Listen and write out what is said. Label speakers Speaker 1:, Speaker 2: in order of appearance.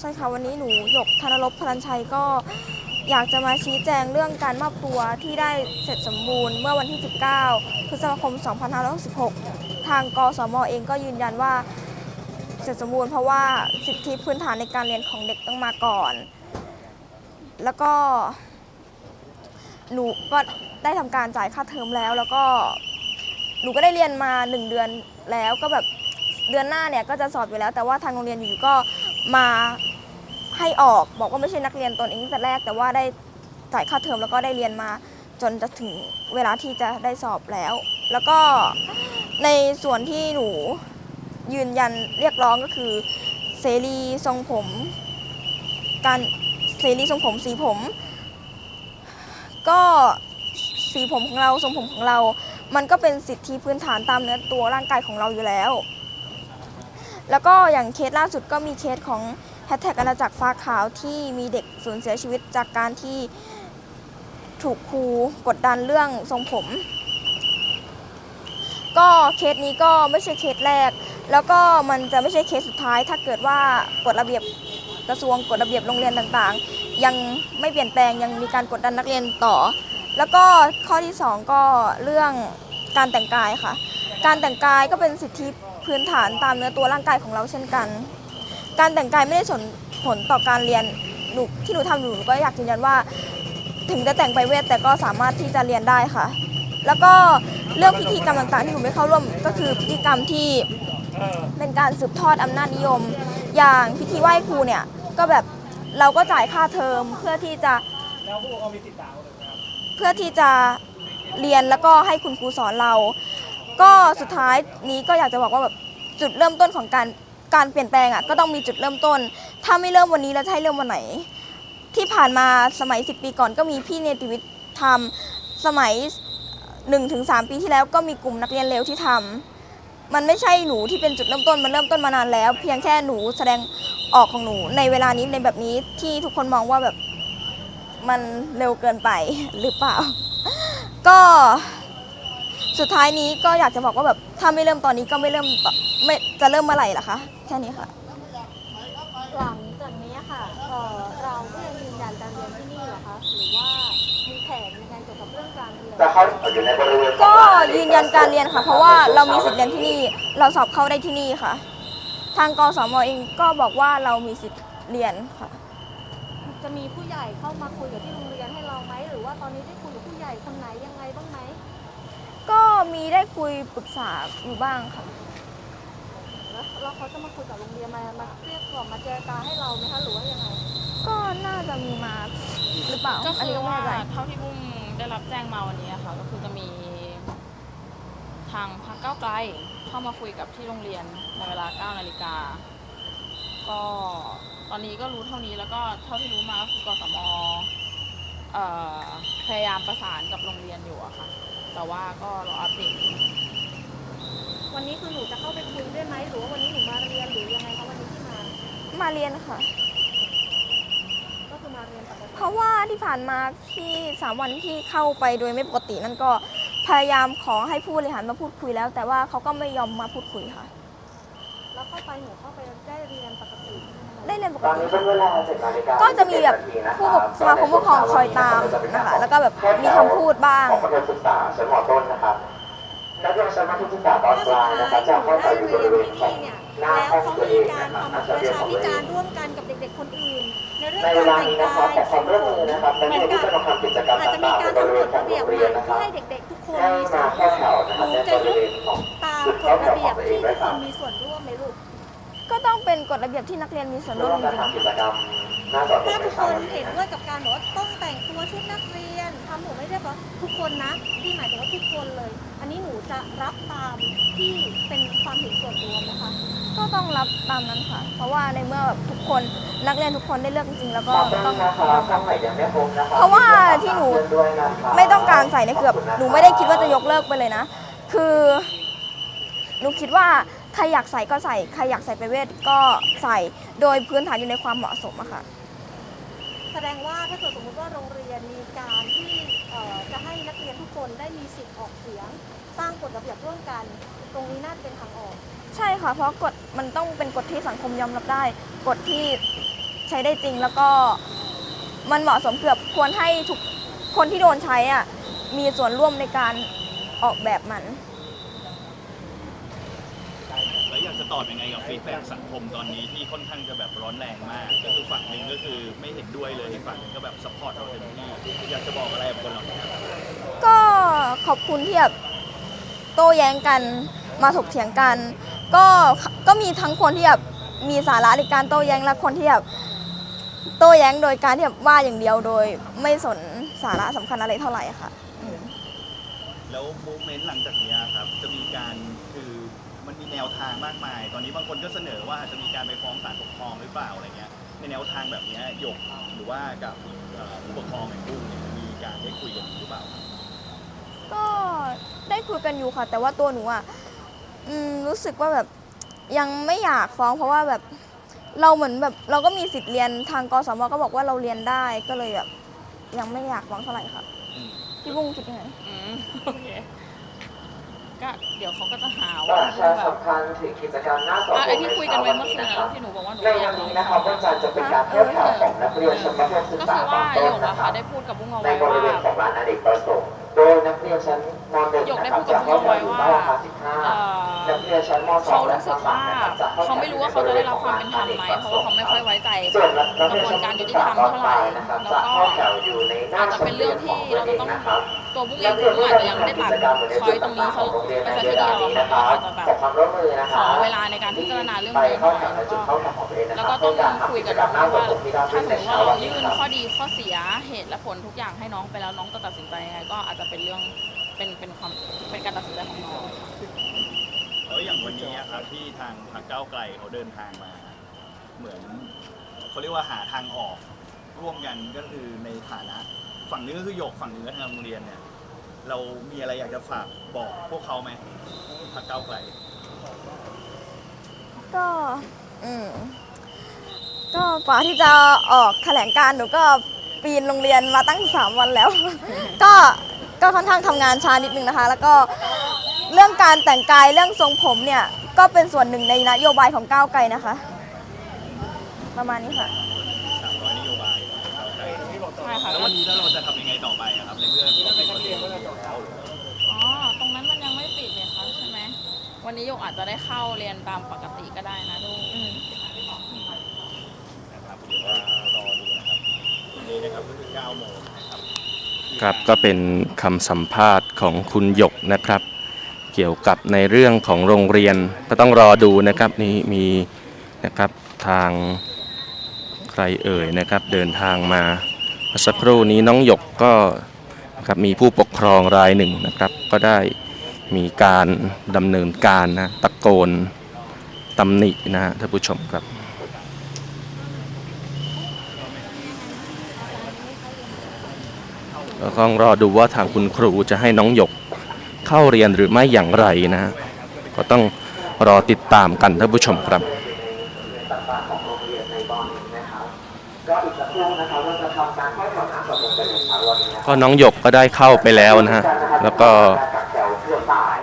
Speaker 1: ใช่ค่ะวันนี้หนูหยกธนลบพลันชัยก็อยากจะมาชี้แจงเรื่องการมอบตัวที่ได้เสร็จสมบูรณ์เมื่อวันที่ 19 พฤษภาคม 2566 ทางกสมเองก็ยืนยันว่าเสร็จสมบูรณ์เพราะว่าสิทธิพื้นฐานในการเรียนของเด็กต้องมาก่อน แล้วก็หนูก็ได้ทำการจ่ายค่าเทอมแล้ว แล้วก็หนูก็ได้เรียนมา 1 เดือนแล้วก็แบบเดือนหน้าเนี่ยก็จะสอบอยู่แล้ว แต่ว่าทางโรงเรียนอยู่ๆก็มา ให้ออกบอกว่าไม่ใช่นักเรียนตนเองตั้งแต่แรก แต่ว่าได้จ่ายค่าเทอมแล้วก็ได้เรียนมาจนจะถึงเวลาที่จะได้สอบแล้ว แล้วก็ในส่วนที่หนูยืนยันเรียกร้องก็คือเสรีทรงผม การเสรีทรงผมสีผม ก็สีผมของเราทรงผมของเรา มันก็เป็นสิทธิพื้นฐานตามเนื้อตัวร่างกายของเราอยู่แล้ว แล้วก็อย่างเคสล่าสุดก็มีเคสของ ฮชแท็กอาณาจักรฟ้าขาวที่มีเด็กสูญเสียชีวิตจากการที่ถูกครูกดดันเรื่องทรงผม ก็เคสนี้ก็ไม่ใช่เคสแรก แล้วก็มันจะไม่ใช่เคสสุดท้าย ถ้าเกิดว่ากฎระเบียบกระทรวงกฎระเบียบโรงเรียนต่างๆ ยังไม่เปลี่ยนแปลงยังมีการกดดันนักเรียนต่อ แล้วก็ข้อที่สองก็เรื่องการแต่งกายค่ะ การแต่งกายก็เป็นสิทธิพื้นฐานตามเนื้อตัวร่างกายของเราเช่นกัน การแต่งกายไม่ได้ส่งผลต่อการเรียนหนูที่หนูทำอยู่หนูก็อยากยืนยันว่า ถึงจะแต่งไปเวทแต่ก็สามารถที่จะเรียนได้ค่ะ แล้วก็เรื่องพิธีกรรมต่างๆ ที่หนูไม่เข้าร่วมก็คือพิธีกรรมที่เป็นการสืบทอดอำนาจนิยม อย่างพิธีไหว้ครูเนี่ยก็แบบเราก็จ่ายค่าเทอมเพื่อที่จะเพื่อที่จะเรียนแล้วก็ให้คุณครูสอนเรา ก็สุดท้ายนี้ก็อยากจะบอกว่าแบบจุดเริ่มต้นของการ การเปลี่ยนแปลงอะก็ต้องมีจุดเริ่มต้น ถ้าไม่เริ่มวันนี้แล้วจะให้เริ่มวันไหน ที่ผ่านมาสมัย 10 ปีก่อนก็มีพี่เนติวิทย์ทำสมัย 1-3 ปีที่แล้วก็มีกลุ่มนักเรียนเลวที่ทำมันไม่ใช่หนูที่เป็นจุดเริ่มต้น มันเริ่มต้นมานานแล้ว เพียงแค่หนูแสดงออกของหนูในเวลานี้ในแบบนี้ที่ทุกคนมองว่าแบบมันเร็วเกินไปหรือเปล่า ก็ สุดท้ายนี้ก็อยากจะบอกว่าแบบถ้าไม่เริ่มตอนนี้ก็ไม่เริ่มต่อไม่จะเริ่มเมื่อไหร่ล่ะคะ แค่นี้ค่ะ
Speaker 2: หลังจากนี้ค่ะเอ่อเราก็ยังยืนยันการเรียนที่นี่เหรอคะ หรือว่ามีแผนยังไงเกี่ยวกับเรื่องการเรียน
Speaker 3: จะเข้าอยู่ในบริเวณ
Speaker 1: ก็ยืนยันการเรียนค่ะ เพราะว่าเรามีสิทธิ์เรียนที่นี่ เราสอบเข้าได้ที่นี่ค่ะ ทางกสมเองก็บอกว่าเรามีสิทธิ์เรียนค่ะ
Speaker 2: จะมีผู้ใหญ่เข้ามาคุยกับที่โรงเรียนให้เราไหม หรือว่าตอนนี้ได้คุยกับผู้ใหญ่คนไหนยังไงบ้างไหม
Speaker 1: ก็มีได้คุยปรึกษาอยู่บ้างค่ะ
Speaker 2: แล้วแล้วเขาจะมาคุยกับโรงเรียนมามาเรียกกล่อมมาเจรจาให้เราไหมคะหรือว่ายังไง
Speaker 1: ก็น่าจะมีมาหรือเปล่า
Speaker 4: ก็
Speaker 1: อัน
Speaker 4: คื
Speaker 1: นี้
Speaker 4: อ
Speaker 1: ก็ไม่
Speaker 4: ว่า
Speaker 1: แน่ใจ
Speaker 4: เท่าที่บุ้มได้รับแจ้งมาวันนี้อะค่ะก็คือจะมีทางพรรคก้าวไกลเข้ามาคุยกับที่โรงเรียนในเวลา9นาฬิกาก็ตอนนี้ก็รู้เท่านี้แล้วก็เท่าที่รู้มาก็คือกสมเอ่อพยายามประสานกับโรงเรียนอยู่อะค่ะ แต่ว่าก็รออัปเดต
Speaker 2: วันนี้คือหนูจะเข้าไปคุยด้วยไหมหรือว่าวันนี้หนูมาเรียนหรือยังไงคะวันนี้ที่มา
Speaker 1: มาเรียนค่ะ
Speaker 2: ก็คือมาเรียนปกติ
Speaker 1: เพราะว่าที่ผ่านมาที่สามวันที่เข้าไปโดยไม่ปกตินั่นก็พยายามขอให้ผู้บริหารมาพูดคุยแล้ว แต่ว่าเขาก็ไม่ยอมมาพูดคุยค่ะ
Speaker 2: แล้วเข้าไปหนูเข้าไปได้เรียนปกติ
Speaker 1: ได้เรียนปก
Speaker 3: ตอน
Speaker 1: ติ
Speaker 3: นี้เป็นเวลาเจ็ดนาฬิกา
Speaker 1: ก็จะมีแบบผู้ปกสมาคมผู้ปกครองคอยตามนะคะ แล้วก็แบบมีคำพูดบ้าง
Speaker 3: ของประถมศึกษาชั้นมต้นนะครับนักเรียนชั้นมัธยมศึกษาตอนกลางนะครับจะเข้าไปอยู่บริเวณของหน้า
Speaker 2: แล้ว
Speaker 3: ห้อง
Speaker 2: เขา
Speaker 3: ตัวเอ
Speaker 2: มี
Speaker 3: ง
Speaker 2: การ
Speaker 3: นะครับ
Speaker 2: ทำ
Speaker 3: อา
Speaker 2: ป
Speaker 3: จจะ
Speaker 2: ระ
Speaker 3: เรียน
Speaker 2: ชา
Speaker 3: ของ
Speaker 2: พิ
Speaker 3: ตัวเอ
Speaker 2: จาร
Speaker 3: ง
Speaker 2: ณ์ร่วมกันกับเด็กๆคนอื่น ในเรื่อง
Speaker 3: ใน
Speaker 2: การ
Speaker 3: เวลา
Speaker 2: แต่ง
Speaker 3: นี้นะ
Speaker 2: กา
Speaker 3: ครับ
Speaker 2: ย
Speaker 3: ขอความร่วมมือนะครับนัก
Speaker 2: เห
Speaker 3: เรี
Speaker 2: มื
Speaker 3: ย
Speaker 2: อนน
Speaker 3: ที่
Speaker 2: กับ
Speaker 3: จะมาทำกิจกรรม
Speaker 2: อาจจะมี
Speaker 3: ต่างๆ
Speaker 2: การ
Speaker 3: ในบริเวณ
Speaker 2: กำหนด
Speaker 3: ของ
Speaker 2: ระเบียบ
Speaker 3: โรง
Speaker 2: ให
Speaker 3: เรี
Speaker 2: ม่
Speaker 3: ยนนะค
Speaker 2: เพื่
Speaker 3: รั
Speaker 2: อบให้เด็กๆทุกคน
Speaker 3: ให้
Speaker 2: มีส่
Speaker 3: มา
Speaker 2: วนร่
Speaker 3: เข้าวแถว
Speaker 2: ม
Speaker 3: นะครับ
Speaker 2: หนู
Speaker 3: ใน
Speaker 2: จะ
Speaker 3: บริ
Speaker 2: ยึด
Speaker 3: เวณของ
Speaker 2: ตาม
Speaker 3: จุด
Speaker 2: ก
Speaker 3: เข้า
Speaker 2: ฎ
Speaker 3: แถ
Speaker 2: ระ
Speaker 3: ว
Speaker 2: เบี
Speaker 3: ข
Speaker 2: ย
Speaker 3: อบงตัวเอ
Speaker 2: ที่
Speaker 3: งด้วย
Speaker 2: ทุก
Speaker 3: ค
Speaker 2: ครับนมีส่วนร่วมไหมลู ก
Speaker 1: ก็ต้องเป็นกฎระเบียบที่นักเรียนมีส่วนร่ว
Speaker 3: ร่
Speaker 1: ม
Speaker 3: วม
Speaker 1: จ
Speaker 3: กัน
Speaker 1: ริง
Speaker 3: ทำกิจกรรมหน้าจอดร
Speaker 2: ถ้า
Speaker 3: ถใน
Speaker 2: ทุกค
Speaker 3: เช้านวันนี้
Speaker 2: เห็นด้วยกับการบอกว่าต้องแต่งตัวชุดนักเรียนทำผมไม่เรียบร้อยทุกคนนะที่หมายถึงว่าทุกคนเลย อันนี้หนูจะรับตามที่เป็นความเห็นส่วนรวมนะคะ
Speaker 1: ๆก็ต้องรับตามนั้นค่ะ เพราะว่าในเมื่อแบบทุกคนนักเรียนทุกคนได้เลือกจริงๆแล้วก็
Speaker 3: ขอบคุณ
Speaker 1: ต้อง
Speaker 3: นะค
Speaker 1: ย
Speaker 3: รั
Speaker 1: อบมรับ
Speaker 3: ทำใหม่ยังไม่ครบนะครับ
Speaker 1: เพราะว่าที่หนูไม่ต้องการใส่เนี่ยคือแบบหนูไม่ได้คิดว่าจะยกเลิกไปเลยนะ คือ หนูคิดว่าใค รอยากใส่ก็ใส่ ใครอยากใส่ไปเวทก็ใส่ โดยพื้นฐานอยู่ในความเหมาะสมอะค่ะ
Speaker 2: แสดงว่าถ้าเกิดสมมติว่าโรงเรียนมีการที่เอ่อจะให้นักเรียนทุกคนได้มีสิทธิ์ออกเสียง สร้างกฎระเบียบร่วมกัน ตรงนี้น่าจะเป็นทางออก
Speaker 1: ใช่ค่ะ เพราะกฎมันต้องเป็นกฎที่สังคมยอมรับได้ กฎที่ใช้ได้จริงแล้วก็มันเหมาะสมเกือบควรให้ทุกคนที่โดนใช้อะมีส่วนร่วมในการออกแบบมัน
Speaker 5: แล้วอยากจะตอบยังไงกับฟีดแบ็กสังคมตอนนี้ที่ค่อนข้างจะแบบร้อนแรงมาก ก็คือฝั่งหนึ่งก็คือไม่เห็นด้วยเลยอีกฝั่งหนึงก็แบบซัพพอร์ตเราเต็มที่อยากจะบอกอะไรกับคนเหล่านี้ครับ
Speaker 1: ก็ขอบคุณที่แบบโต้แย้งกันมาถกเถียงกัน ก็ก็มีทั้งคนที่แบบมีสาระในการโต้แย้งและคนที่แบบโต้แย้งโดยการที่แบบว่าอย่างเดียวโดย ไม่สนสาระสำคัญอะไรเท่าไหร่ค่ะอืม
Speaker 5: แล้วมูเมนต์หลังจากเนี้ยครับจะมีการคือมันมี แนวทางมากมาย ตอนนี้บางคนก็เสนอว่าจะมีการไปฟ้องศาลปกครองหรือเปล่าอะไรเงี้ย ในแนวทางแบบเนี้ยหยกหรือว่ากับเอ่อผู้ปกครองอย่างกุ้งเนี่ยมีการได้คุยกันหรือเปล่า
Speaker 1: ก็ได้คุยกันอยู่ค่ะ แต่ว่าตัวหนูอะอืมรู้สึกว่าแบบยังไม่อยากฟ้องเพราะว่าแบบเราเหมือนแบบเราก็มีสิทธิ์เรียนทางกสมก็บอกว่าเราเรียนได้ก็เลยแบบยังไม่อยากฟ้องเท่าไหร่ค่ะ
Speaker 5: อืม
Speaker 1: พี่บุ้งคิดยังไง
Speaker 4: อืมโอเค ก็เดี๋ยวเขาก็จะหา
Speaker 3: ป
Speaker 4: ว่า
Speaker 3: ระชาสัมพันธ์ถึงกิจกรรมหน้าเสา
Speaker 4: อะ
Speaker 3: ธ
Speaker 4: ไองที่คุยกันไว้เมื่อคืนนะแล้วที่หนูบอกว่าหนู
Speaker 3: ใน
Speaker 4: ไม่อยา
Speaker 3: วั
Speaker 4: ก
Speaker 3: น
Speaker 4: ล
Speaker 3: นี้
Speaker 4: ง
Speaker 3: นะครับวันจันทร์จะเป็นการเที่ยวแถวของนักเรียนชั้นมัธยมศึก
Speaker 4: ก็
Speaker 3: ษา
Speaker 4: คือ
Speaker 3: ตอ
Speaker 4: ว่าน
Speaker 3: ต้
Speaker 4: หย
Speaker 3: น
Speaker 4: ก
Speaker 3: นะ
Speaker 4: อะ
Speaker 3: ค
Speaker 4: ค่ะ
Speaker 3: รับ
Speaker 4: ได้พูดกับบุ้งเอา
Speaker 3: ใน
Speaker 4: ไว้
Speaker 3: บริเว
Speaker 4: ว่า
Speaker 3: ณของร้านอเนกประสงค์โดยนักเรียนชั้นม .1
Speaker 4: หยก
Speaker 3: นะ
Speaker 4: ได้
Speaker 3: ครั
Speaker 4: พู
Speaker 3: บ
Speaker 4: ด
Speaker 3: จะ
Speaker 4: กับบุ้
Speaker 3: เข้าง
Speaker 4: เอา
Speaker 3: แถ
Speaker 4: ไว้
Speaker 3: วอยู่
Speaker 4: ว่า
Speaker 3: หน้าอาคาร15
Speaker 4: เอ่อ
Speaker 3: นักเรียนชั้นม
Speaker 4: เขา
Speaker 3: .2 และ
Speaker 4: รู้สึก
Speaker 3: ม
Speaker 4: ว่า
Speaker 3: .3 นะครับจะเข้า
Speaker 4: เขาไม่รู้ว่าเขาจะได้รับความเป็นธรรมไหมเพราะว่าเขาไม่ค่อยไว้ใจ
Speaker 3: ส่วนนัก
Speaker 4: กระ
Speaker 3: เรียน
Speaker 4: บวน
Speaker 3: ชั้น
Speaker 4: การ
Speaker 3: ศึ
Speaker 4: ยุ
Speaker 3: ก
Speaker 4: ติ
Speaker 3: ษา
Speaker 4: ธรรม
Speaker 3: ตอน
Speaker 4: เท่าไห
Speaker 3: ป
Speaker 4: ร่
Speaker 3: ลายนะครับ
Speaker 4: แล้ว
Speaker 3: จะ
Speaker 4: ก็
Speaker 3: เข้าแถวอยู่ในหน้า
Speaker 4: อาจจะ
Speaker 3: ชั้
Speaker 4: เป็นนเรื่อง
Speaker 3: เรียนข
Speaker 4: ที่
Speaker 3: องตัว
Speaker 4: เรา
Speaker 3: เอ
Speaker 4: จะ
Speaker 3: ง
Speaker 4: ต้อง
Speaker 3: นะครับ
Speaker 4: ตัวบุ้งเอ
Speaker 3: นั
Speaker 4: ง
Speaker 3: กเรียน
Speaker 4: บุ้
Speaker 3: ที่
Speaker 4: งอาจ
Speaker 3: ได้
Speaker 4: จะยัง
Speaker 3: ทำ
Speaker 4: ไม่ได้
Speaker 3: กิจ
Speaker 4: ตัด
Speaker 3: กรรมใน
Speaker 4: ช้
Speaker 3: จุ
Speaker 4: อย
Speaker 3: ด
Speaker 4: ตรงนี้
Speaker 3: ต่างๆของโรงเรียนใน
Speaker 4: ไปซะ
Speaker 3: เว
Speaker 4: ที
Speaker 3: ลา
Speaker 4: เดียว
Speaker 3: นี้
Speaker 4: อะค่ะ
Speaker 3: นะครับ
Speaker 4: อาจจะแบบ
Speaker 3: ขอความร่วมมือนะค
Speaker 4: ข
Speaker 3: รั
Speaker 4: อบเวลาในการพิจารณาเรื่อง
Speaker 3: ไป
Speaker 4: นี้หน่
Speaker 3: เข้า
Speaker 4: อย
Speaker 3: แถวใน
Speaker 4: แล้ว
Speaker 3: จุ
Speaker 4: ก็
Speaker 3: ดเข้าแถวของตัวเองนะ
Speaker 4: แล้ว
Speaker 3: ครั
Speaker 4: ก็
Speaker 3: บ
Speaker 4: ต้
Speaker 3: เพื่
Speaker 4: อ
Speaker 3: องการทำ
Speaker 4: คุย
Speaker 3: กิ
Speaker 4: กั
Speaker 3: จ
Speaker 4: น
Speaker 3: กรรม
Speaker 4: ด้วย
Speaker 3: หน้า
Speaker 4: ว่า
Speaker 3: สดผมที่เราขึ้นใน
Speaker 4: ถ้าสมมติว่า
Speaker 3: เช้า
Speaker 4: เรา
Speaker 3: วันนี้
Speaker 4: ยื่น
Speaker 3: ครับ
Speaker 4: ข้อดีข้อเสียเหตุและผลทุกอย่างให้น้องไปแล้วน้องจะตัดสินใจยังไงก็อาจจะเป็นเรื่องเป็นเป็นการตัดสินใจของน้อง
Speaker 5: แล้วอย่างวันนี้อะครับที่ทางพรรคก้าวไกลเขาเดินทางมา เหมือนเขาเรียกว่าหาทางออก ร่วมกันก็คือในฐานะ ฝั่งนึงก็คือหยกฝั่งนึงก็ทางโรงเรียนเนี่ย เรามีอะไรอยากจะฝากบอกพวกเขาไหมพรรคก้าวไกล
Speaker 1: ก็อืมก็กว่าที่จะออกแถลงการณ์หนูก็ปีนโรงเรียนมาตั้ง3วันแล้ว ก็ ก็ค่อนข้างทำงานช้านิดนึงนะคะ แล้วก็เรื่องการแต่งกายเรื่องทรงผมเนี่ยก็เป็นส่วนหนึ่งในนโยบายของก้าวไกลนะคะ ประมาณนี้ค่ะ
Speaker 5: 300นโยบายของก้าวไกล
Speaker 4: ใช่ค่ะ
Speaker 5: แล้ววันนี้แล้วเราจะทำยังไงต่อไปอะครับในเมื่อเราเป็นประเด็นอยู่แล้ว
Speaker 4: อ๋อตรงนั้นมันยังไม่ปิดเนี่ยคะใช่ไหมวันนี้โยกอาจจะได้เข้าเรียนตามปกติก็ได้นะลูก
Speaker 1: อืม
Speaker 5: นะครับเดี๋ยวรอดูนะครับวันนี้นะครับก็คือ9โมงนะ ครับ
Speaker 6: ก็เป็นคำสัมภาษณ์ของคุณหยกนะครับ เกี่ยวกับในเรื่องของโรงเรียนก็ต้องรอดูนะครับนี่มีนะครับทางใครเอ่ยนะครับเดินทางมาเมื่อสักครู่นี้น้องหยกก็นะครับมีผู้ปกครองรายหนึ่งนะครับ ก็ได้มีการดำเนินการนะตะโกนตำหนินะฮะท่านผู้ชมครับ ต้องรอดูว่าทางคุณครูจะให้น้องหยกเข้าเรียนหรือไม่อย่างไรนะก็ต้องรอติดตามกันท่านผู้ชมครับ
Speaker 3: ก็น้
Speaker 6: องหยกก็ได้เข้าไปแล้วนะฮะแล้วก็